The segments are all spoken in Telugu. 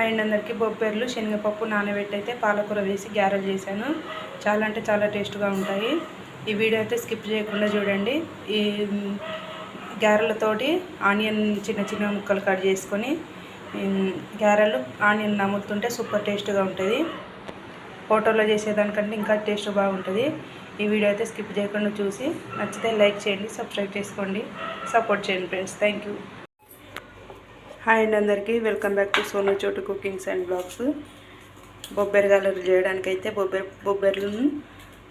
అండ్ అందరికీ బొబ్బెర్లు శనగపప్పు నానబెట్టి అయితే పాలకూర వేసి గ్యారెలు చేశాను. చాలా అంటే చాలా టేస్ట్గా ఉంటాయి. ఈ వీడియో అయితే స్కిప్ చేయకుండా చూడండి. ఈ గ్యారెలతోటి ఆనియన్ చిన్న చిన్న ముక్కలు కట్ చేసుకొని గ్యారెలు ఆనియన్ నములుతుంటే సూపర్ టేస్ట్గా ఉంటుంది. ఫోటోలో చేసేదానికంటే ఇంకా టేస్ట్ బాగుంటుంది. ఈ వీడియో అయితే స్కిప్ చేయకుండా చూసి నచ్చితే లైక్ చేయండి సబ్స్క్రైబ్ చేసుకోండి. సపోర్ట్ చేయండి ఫ్రెండ్స్. థ్యాంక్ యూ హాయ్ అండి అందరికీ. Welcome back to Sonu Chotu cookings and blogs. బొబ్బరి గాలలు చేయడానికి అయితే బొబ్బరి బొబ్బర్లను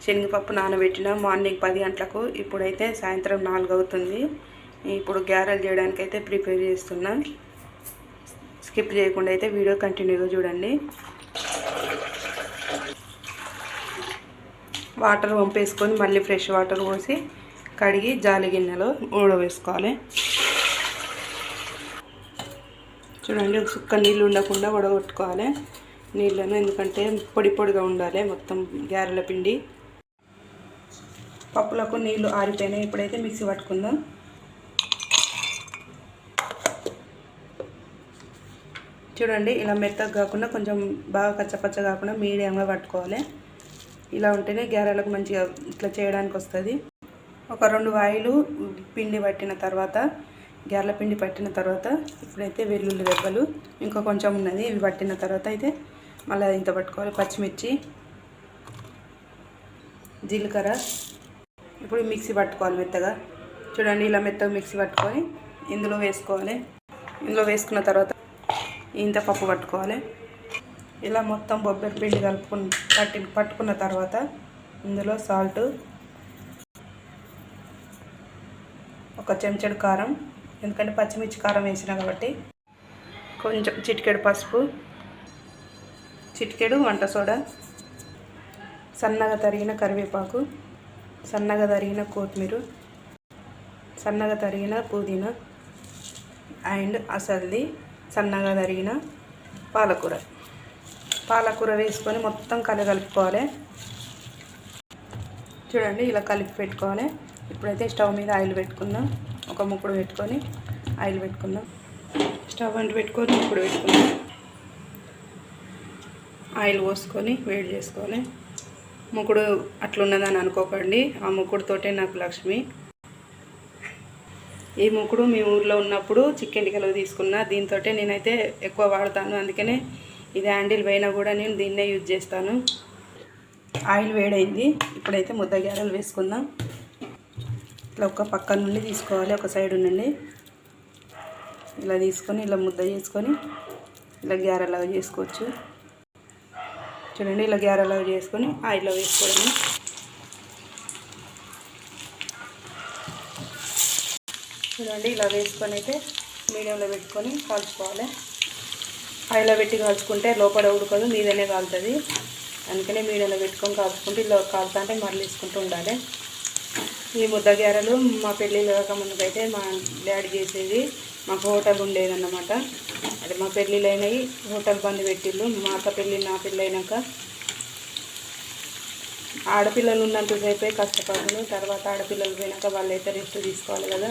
శనగపప్పు నానబెట్టిన మార్నింగ్ పది గంటలకు ఇప్పుడైతే సాయంత్రం నాలుగు అవుతుంది. ఇప్పుడు గ్యారెలు చేయడానికైతే ప్రిపేర్ చేస్తున్నా. స్కిప్ చేయకుండా అయితే వీడియో కంటిన్యూగా చూడండి. వాటర్ వంపేసుకొని మళ్ళీ ఫ్రెష్ వాటర్ పోసి కడిగి జాలి గిన్నెలో ఊడవేసుకోవాలి చూడండి ఒక సుక్క నీళ్ళు ఉండకుండా వడగొట్టుకోవాలి. నీళ్ళను ఎందుకంటే పొడి పొడిగా ఉండాలి మొత్తం గారెల పిండి. పప్పులకు నీళ్ళు ఆరిపోయినాయి. ఇప్పుడైతే మిక్సీ పట్టుకుందాం. చూడండి ఇలా మెత్తగా కాకుండా కొంచెం బాగా కచ్చపచ్చ కాకుండా మీడియంగా పట్టుకోవాలి. ఇలా ఉంటేనే గారెలకు మంచిగా ఇట్లా చేయడానికి వస్తుంది. ఒక రెండు వాయిలు పిండి పట్టిన తర్వాత పిండి పట్టిన తర్వాత ఇప్పుడైతే వెల్లుల్లి రెబ్బలు ఇంకా కొంచెం ఉన్నది ఇవి పట్టిన తర్వాత అయితే మళ్ళీ ఇంత పట్టుకోవాలి. పచ్చిమిర్చి జీలకర్ర. ఇప్పుడు మిక్సీ పట్టుకోవాలి మెత్తగా. చూడండి ఇలా మెత్తగా మిక్సీ పట్టుకొని ఇందులో వేసుకోవాలి. ఇందులో వేసుకున్న తర్వాత ఇంత పప్పు పట్టుకోవాలి. ఇలా మొత్తం బొబ్బరి పిండి కలుపుకుని పట్టి పట్టుకున్న తర్వాత ఇందులో సాల్ట్ ఒక చెంచాడు కారం ఎందుకంటే పచ్చిమిర్చి కారం వేసినా కాబట్టి. కొంచెం చిటికెడు పసుపు చిటికెడు వంట సోడా సన్నగా తరిగిన కరివేపాకు సన్నగా తరిగిన కొత్తిమీర సన్నగా తరిగిన పుదీనా అండ్ అసల్ది సన్నగా తరిగిన పాలకూర. పాలకూర వేసుకొని మొత్తం కలగలుపుకోవాలి చూడండి ఇలా కలిపి పెట్టుకోవాలి. ఇప్పుడైతే స్టవ్ మీద ఆయిల్ పెట్టుకుందాం. ఒక ముక్కుడు పెట్టుకొని ఆయిల్ పెట్టుకుందాం. స్టవ్ అంటు పెట్టుకొని ముక్కుడు పెట్టుకుందాం. ఆయిల్ పోసుకొని వేడి చేసుకొని ముక్కుడు అట్లున్నదని అనుకోకండి. ఆ ముక్కుడుతోటే నాకు లక్ష్మి. ఈ ముక్కుడు మీ ఊర్లో ఉన్నప్పుడు చికెన్ టికలు తీసుకున్నా దీంతో నేనైతే ఎక్కువ వాడతాను. అందుకనే ఇది హ్యాండిల్ పోయినా కూడా నేను దీన్నే యూజ్ చేస్తాను. ఆయిల్ వేడైంది. ఇప్పుడైతే ముద్ద గ్యారెలు వేసుకుందాం. ఇట్లా ఒక పక్క నుండి తీసుకోవాలి ఒక సైడ్ నుండి. ఇలా తీసుకొని ఇలా ముద్ద చేసుకొని ఇలా గ్యారెలాగా చేసుకోవచ్చు. చూడండి ఇలా గ్యారలాగా చేసుకొని ఆయిల్లో వేసుకోవడము. చూడండి ఇలా వేసుకొని అయితే మీడియంలో పెట్టుకొని కాల్చుకోవాలి. ఆయిల్లో పెట్టి కాల్చుకుంటే లోపల ఉడకదు మీదనే కాలుతుంది. అందుకనే మీడియంలో పెట్టుకొని కాల్చుకుంటే ఇలా కాలుతా అంటే మళ్ళీ వేసుకుంటూ ఉండాలి. ఈ ముద్ద గారెలు మా పెళ్ళిళ్ళు కాకముందుకైతే మా డాడీ చేసేది మాకు హోటల్ ఉండేదన్నమాట. అది మా పెళ్ళిళ్ళు అయినాయి హోటల్ బంద్ పెట్టిళ్ళు మా అక్క పెళ్ళి నా పెళ్ళి అయినాక ఆడపిల్లలు ఉన్నంతసేపే కష్టపడను తర్వాత ఆడపిల్లలు పోయినాక వాళ్ళైతే రెస్ట్ తీసుకోవాలి కదా.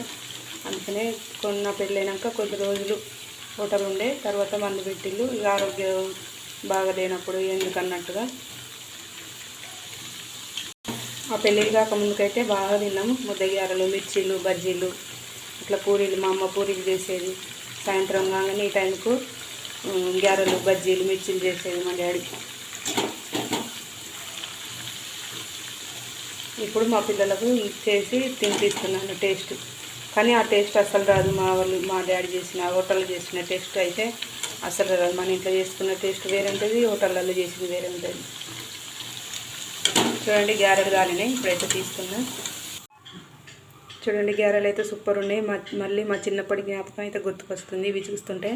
అందుకనే కొన్న పెళ్ళైనాక కొద్ది రోజులు హోటల్ ఉండే తర్వాత మందు పెట్టిళ్ళు. ఇక ఆరోగ్యం బాగా లేనప్పుడు ఎందుకన్నట్టుగా. ఆ పెళ్ళిళ్ళు కాకముందుకైతే బాగా తిన్నాము ముద్దగారలు మిర్చీలు బజ్జీలు ఇట్లా పూరీలు మా అమ్మ పూరీలు చేసేది. సాయంత్రం కాగానే ఈ టైంకు గ్యారెలు గారెలు బజ్జీలు మిర్చీలు చేసేది మా డాడీ. ఇప్పుడు మా పిల్లలకు చేసి తినిపిస్తున్నాను టేస్ట్. కానీ ఆ టేస్ట్ అసలు రాదు మా వాళ్ళు మా డాడీ చేసిన హోటల్లో చేసిన టేస్ట్ అయితే అసలు రాదు. మన ఇంట్లో చేసుకున్న టేస్ట్ వేరే ఉంటుంది హోటళ్ళల్లో చేసింది వేరే ఉంటుంది చూడండి గ్యారెలు కాలినాయి ఇప్పుడైతే తీసుకున్నా. చూడండి గ్యారెలు అయితే సూపర్ ఉన్నాయి. మా మళ్ళీ మా చిన్నప్పటి జ్ఞాపకం అయితే గుర్తుకొస్తుంది. ఇవి చూస్తుంటే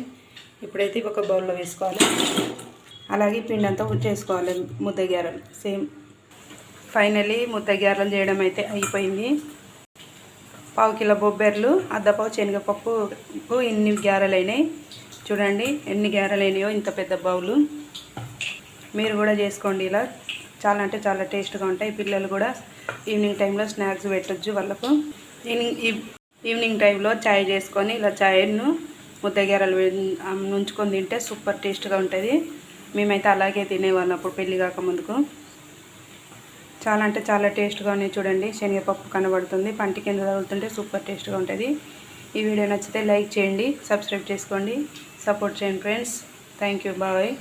ఇప్పుడైతే ఇవి ఒక బౌల్లో వేసుకోవాలి అలాగే పిండి అంతా చేసుకోవాలి. ముద్ద గ్యారెలు సేమ్. ఫైనలీ ముద్ద గ్యారెలు చేయడం అయితే అయిపోయింది. పావు కిలో బొబ్బెర్లు అద్దపావు శనగపప్పు ఎన్ని గ్యారెలు అయినాయి? చూడండి ఎన్ని గ్యారెలు అయినాయో ఇంత పెద్ద బౌలు. మీరు కూడా చేసుకోండి ఇలా. చాలా అంటే చాలా టేస్ట్గా ఉంటాయి. పిల్లలు కూడా ఈవినింగ్ టైంలో స్నాక్స్ పెట్టొచ్చు వాళ్ళకు. ఈవినింగ్ ఈవినింగ్ టైంలో చాయ్ చేసుకొని ఇలా చాయ్ను ముద్దగేరలు నుంచుకొని తింటే సూపర్ టేస్ట్గా ఉంటుంది. మేమైతే అలాగే తినేవాళ్ళం అప్పుడు పెళ్ళి కాకముందుకు. చాలా అంటే చాలా టేస్ట్గా ఉన్నాయి చూడండి. శనగపప్పు కనబడుతుంది. పంటి కింద తగులుతుంటే సూపర్ టేస్ట్గా ఉంటుంది. ఈ వీడియో నచ్చితే లైక్ చేయండి సబ్స్క్రైబ్ చేసుకోండి సపోర్ట్ చేయండి ఫ్రెండ్స్. Thank you bye.